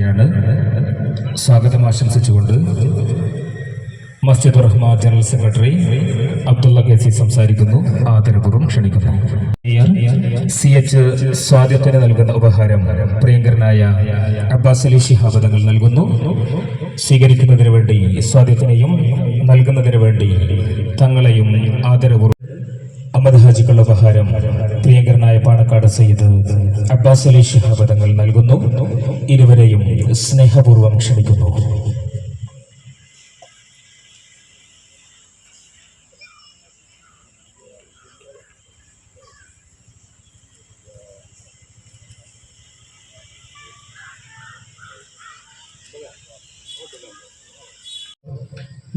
യാണ് സ്വാഗതം ആശംസിച്ചുകൊണ്ട് Masjid Rahman general secretary Abdulla KC സംസാരിക്കുന്നു. ആദരപൂർവം ക്ഷണിക്കുന്നു. സി എച്ച് സ്വാഗതത്തിന് നൽകുന്ന ഉപഹാരം പ്രിയങ്കരനായ അബ്ബാസ് അലി ഷിഹാബ് തങ്ങൾ നൽകുന്നു. സ്വീകരിക്കുന്നതിന് വേണ്ടി സ്വാഗതത്തിനെയും നൽകുന്നതിന് വേണ്ടി തങ്ങളെയും ആദരപൂർവം അഹമ്മദ് ഹാജിക്കുള്ള ഉപഹാരം പ്രിയങ്കരനായ പാണക്കാട് സയ്യിദ് അബ്ബാസ് അലി തങ്ങൾ നൽകുന്നു. ഇരുവരെയും സ്നേഹപൂർവം ക്ഷണിക്കുന്നു.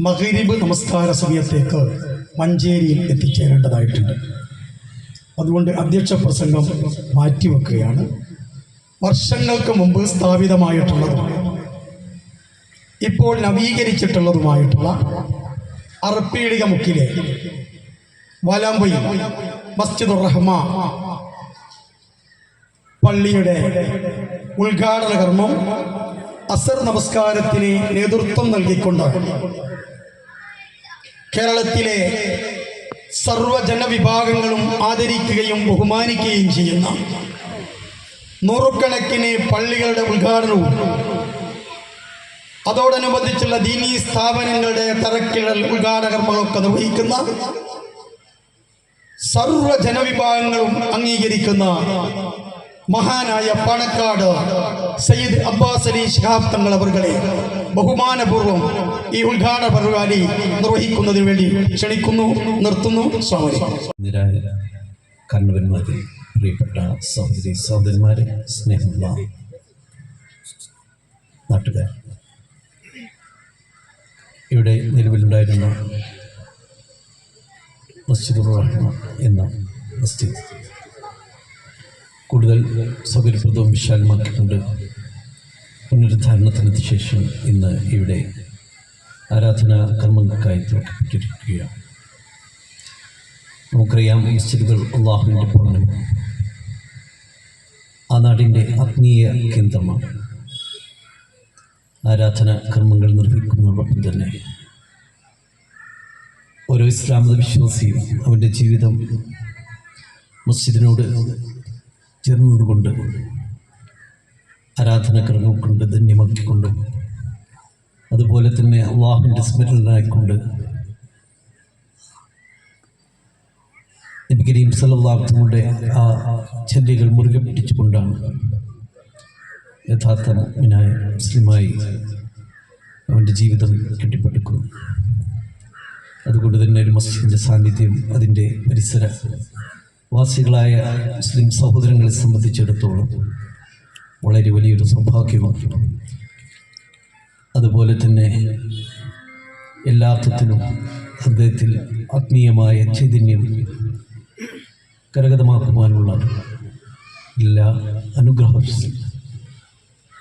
മകരിബ് നമസ്കാര സമയത്തേക്ക് മഞ്ചേരിയിൽ എത്തിച്ചേരേണ്ടതായിട്ടുണ്ട്. അതുകൊണ്ട് അധ്യക്ഷ പ്രസംഗം മാറ്റിവെക്കുകയാണ്. വർഷങ്ങൾക്ക് മുമ്പ് സ്ഥാപിതമായിട്ടുള്ളതും ഇപ്പോൾ നവീകരിച്ചിട്ടുള്ളതുമായിട്ടുള്ള അറപ്പീടിക മുക്കിലെ വലാമ്പയിൽ മസ്ജിദുർ റഹ്മ പള്ളിയുടെ ഉദ്ഘാടന കർമ്മം അസർ നമസ്കാരത്തിന് നേതൃത്വം നൽകിക്കൊണ്ട് കേരളത്തിലെ സർവജനവിഭാഗങ്ങളും ആദരിക്കുകയും ബഹുമാനിക്കുകയും ചെയ്യുന്ന നൂറുകണക്കിന് പള്ളികളുടെ ഉദ്ഘാടനവും അതോടനുബന്ധിച്ചുള്ള ദീനീ സ്ഥാപനങ്ങളുടെ തറക്കിടൽ ഉദ്ഘാടന കർമ്മങ്ങളൊക്കെ നിർവഹിക്കുന്ന സർവ ജനവിഭാഗങ്ങളും അംഗീകരിക്കുന്ന മഹാനായ പാണക്കാട് സയ്യിദ് അബ്ബാസ് അലി ഷിഹാബ് തങ്ങൾ അവർകളെ ബഹുമാനപൂർവം ഈ ഉദ്ഘാടന പരിപാടി നിർവഹിക്കുന്നതിന് വേണ്ടി ക്ഷണിക്കുന്നു നിർത്തുന്നു. സ്വാമി കണ്ണവന്മാരെ പ്രിയപ്പെട്ട സഹോദരി സഹോദരന്മാരെ സ്നേഹമുള്ള നാട്ടുകാർ. ഇവിടെ നിലവിലുണ്ടായിരുന്ന മസ്ജിദുർ റഹ്മ എന്ന മസ്ജിദ് കൂടുതൽ സൗകര്യപ്രദവും വിശാലമാക്കിക്കൊണ്ട് പുനരുദ്ധാരണത്തിന് ശേഷം ഇന്ന് ഇവിടെ ആരാധനാ കർമ്മങ്ങൾക്കായി തുറക്കപ്പെട്ടിരിക്കുകയാണ് നമുക്കറിയാം മസ്ജിദുകൾ അള്ളാഹുവിന്റെ ഭവനം. ആ നാടിന്റെ ആത്മീയ കേന്ദ്രമാണ്. ആരാധന കർമ്മങ്ങൾ നിർവഹിക്കുന്നതോടൊപ്പം തന്നെ ഓരോ ഇസ്ലാമത വിശ്വാസിയും അവന്റെ ജീവിതം മസ്ജിദിനോട് ചേർന്നതുകൊണ്ട് കൊണ്ട് ധന്യമാക്കിക്കൊണ്ടും അതുപോലെ തന്നെ അള്ളാഹുവിന്റെ സ്മരണനായിക്കൊണ്ട് നബി കരീം സല്ലാഹുങ്ങളുടെ ആ ചര്യകൾ മുറുകെ പിടിച്ചുകൊണ്ടാണ് യഥാർത്ഥ മിനായ മുസ്ലിമായി അവന്റെ ജീവിതം കെട്ടിപ്പടുക്കുന്നു അതുകൊണ്ട് തന്നെ ഒരു മസ്ജിദിന്റെ സാന്നിധ്യം അതിന്റെ പരിസര വാസികളായ മുസ്ലിം സഹോദരങ്ങളെ സംബന്ധിച്ചിടത്തോളം വളരെ വലിയൊരു സൗഭാഗ്യമാണ് അതുപോലെ തന്നെ എല്ലാ അർത്ഥത്തിലും ഹൃദയത്തിൽ ആത്മീയമായ ചൈതന്യം കരഗതമാക്കുവാനുള്ള എല്ലാ അനുഗ്രഹം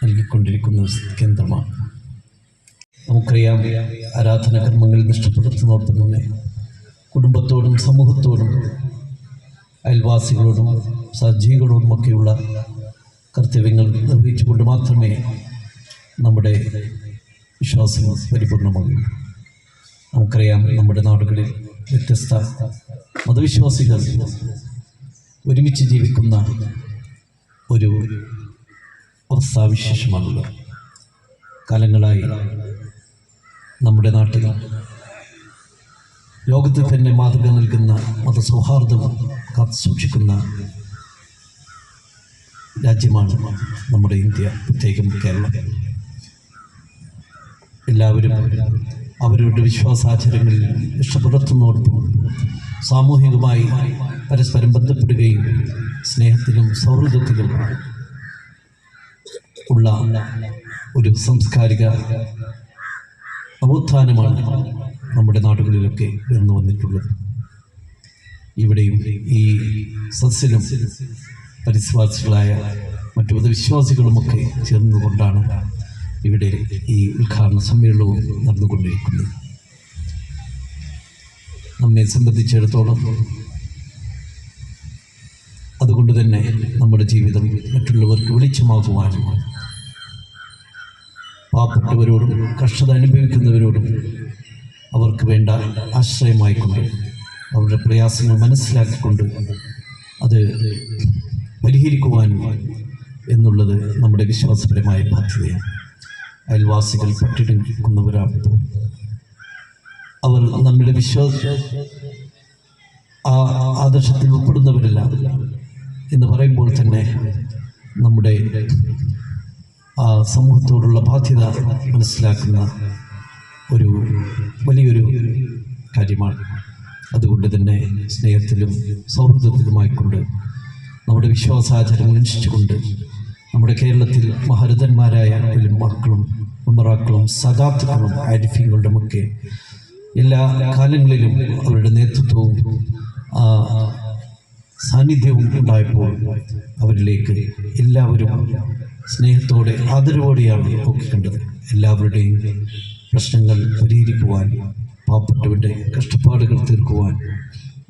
നൽകിക്കൊണ്ടിരിക്കുന്ന കേന്ദ്രമാണ്. നമുക്കറിയാം ആരാധന കർമ്മങ്ങൾ നഷ്ടപ്പെടുത്തുന്നവർക്ക് തന്നെ കുടുംബത്തോടും സമൂഹത്തോടും അയൽവാസികളോടും സജ്ജീകളോടും ഒക്കെയുള്ള കർത്തവ്യങ്ങൾ നിർവഹിച്ചുകൊണ്ട് മാത്രമേ നമ്മുടെ വിശ്വാസം പരിപൂർണമാകൂ നമുക്കറിയാം നമ്മുടെ നാടുകളിൽ വ്യത്യസ്ത മതവിശ്വാസികൾ ഒരുമിച്ച് ജീവിക്കുന്ന ഒരു അവസ്ഥാവിശേഷമാണുള്ളത് കാലങ്ങളായി നമ്മുടെ നാട്ടിൽ ലോകത്തിൽ തന്നെ മാതൃക നൽകുന്ന മതസൗഹാർദ്ദം കാത്തു സൂക്ഷിക്കുന്ന രാജ്യമാണ് നമ്മുടെ ഇന്ത്യ പ്രത്യേകം കേരളം. എല്ലാവരും അവരുടെ വിശ്വാസാചാരങ്ങളിൽ രക്ഷപ്പെടുത്തുന്നതോടൊപ്പം സാമൂഹികമായി പരസ്പരം ബന്ധപ്പെടുകയും സ്നേഹത്തിലും സൗഹൃദത്തിലും ഉള്ള ഒരു സാംസ്കാരിക നവോത്ഥാനമാണ് നമ്മുടെ നാടുകളിലൊക്കെ ഉയർന്നു വന്നിട്ടുള്ളത്. ഇവിടെയും ഈ സസ്യനും പരിസവാസികളായ മറ്റു മതവിശ്വാസികളുമൊക്കെ ചേർന്നുകൊണ്ടാണ് ഇവിടെ ഈ ഉദ്ഘാടന സമ്മേളനവും നടന്നുകൊണ്ടിരിക്കുന്നത്. നമ്മെ സംബന്ധിച്ചിടത്തോളം അതുകൊണ്ട് തന്നെ നമ്മുടെ ജീവിതം മറ്റുള്ളവർക്ക് വെളിച്ചമാകുവാനും പാവപ്പെട്ടവരോടും കഷ്ടത അനുഭവിക്കുന്നവരോടും അവർക്ക് വേണ്ട ആശ്രയമായിക്കൊണ്ട് അവരുടെ പ്രയാസങ്ങൾ മനസ്സിലാക്കിക്കൊണ്ട് അത് പരിഹരിക്കുവാൻ എന്നുള്ളത് നമ്മുടെ വിശ്വാസപരമായ ബാധ്യതയാണ് അയൽവാസികൾ പട്ടിണിക്കുന്നവരാകുമ്പോൾ അവർ നമ്മുടെ വിശ്വാസ ആ ആദർശത്തിൽ ഉൾപ്പെടുന്നവരല്ല എന്ന് പറയുമ്പോൾ തന്നെ നമ്മുടെ ആ സമൂഹത്തോടുള്ള ബാധ്യത മനസ്സിലാക്കുന്ന ഒരു വലിയൊരു കാര്യമാണ്. അതുകൊണ്ട് തന്നെ സ്നേഹത്തിലും സൗഹൃദത്തിലുമായിക്കൊണ്ട് നമ്മുടെ വിശ്വാസാചാരം അനുഷ്ഠിച്ചുകൊണ്ട് നമ്മുടെ കേരളത്തിൽ മഹരഥന്മാരായ മക്കളും ഉമറാക്കളും സദാത്തുക്കളും ആരിഫികളുടെ ഒക്കെ എല്ലാ കാലങ്ങളിലും അവരുടെ നേതൃത്വവും സാന്നിധ്യവും ഉണ്ടായപ്പോൾ അവരിലേക്ക് എല്ലാവരും സ്നേഹത്തോടെ ആദരവോടെയാണ് നോക്കിക്കണ്ടത്. എല്ലാവരുടെയും പ്രശ്നങ്ങൾ പരിഹരിക്കുവാൻ പാവപ്പെട്ടവരുടെ കഷ്ടപ്പാടുകൾ തീർക്കുവാൻ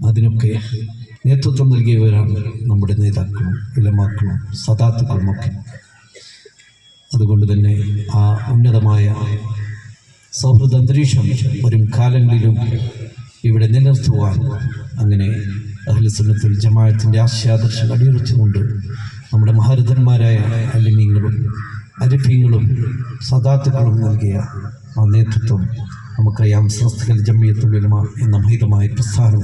അതിനൊക്കെ നേതൃത്വം നൽകിയവരാണ് നമ്മുടെ നേതാക്കളും ഇലമാക്കളും സദാത്തുക്കളുമൊക്കെ അതുകൊണ്ട് തന്നെ ആ ഉന്നതമായ സൗഹൃദ അന്തരീക്ഷം വരും കാലങ്ങളിലും ഇവിടെ നിലനിർത്തുവാൻ അങ്ങനെ അഖിലസുന്നത്തുൽ ജമാഅത്തിന്റെ ആശയാദർശം അടിയുറച്ചുകൊണ്ട് നമ്മുടെ മഹാരഥന്മാരായ അലിമീങ്ങളും അരിഫീങ്ങളും സദാത്തുക്കളും നൽകിയ നേതൃത്വം നമുക്കറിയാം സംസ്ഥകൾ ജമ്മിയത്തുൽ ഉലമ എന്ന മഹിതമായ പ്രസ്ഥാനം.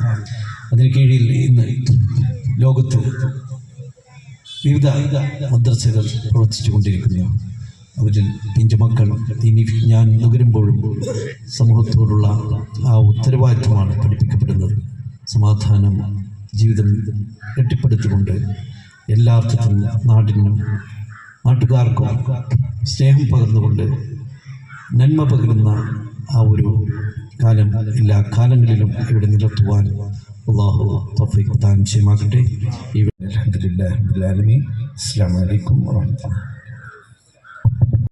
അതിന് കീഴിൽ ഇന്ന് ലോകത്ത് വിവിധ മദ്രസകൾ പ്രവർത്തിച്ചു കൊണ്ടിരിക്കുന്നു അവരിൽ പിഞ്ചുമക്കൾ ഇനി ഞാൻ നുകരുമ്പോഴും സമൂഹത്തോടുള്ള ആ ഉത്തരവാദിത്വമാണ് പഠിപ്പിക്കപ്പെടുന്നത്. സമാധാനം ജീവിതം കെട്ടിപ്പടുത്തുകൊണ്ട് എല്ലാ നാടിനും നാട്ടുകാർക്കും സ്നേഹം പകർന്നുകൊണ്ട് നന്മ പകരുന്ന ആ ഒരു കാലം എല്ലാ കാലങ്ങളിലും ഇവിടെ നിലത്തുവാൻ അള്ളാഹു തൗഫീഖ് പ്രദാനം ചെയ്യുമാകട്ടെ ഇവിടെ അലഹദില്ലാ അസ്സാം വലൈക്കും വാഹമത്തുള്ള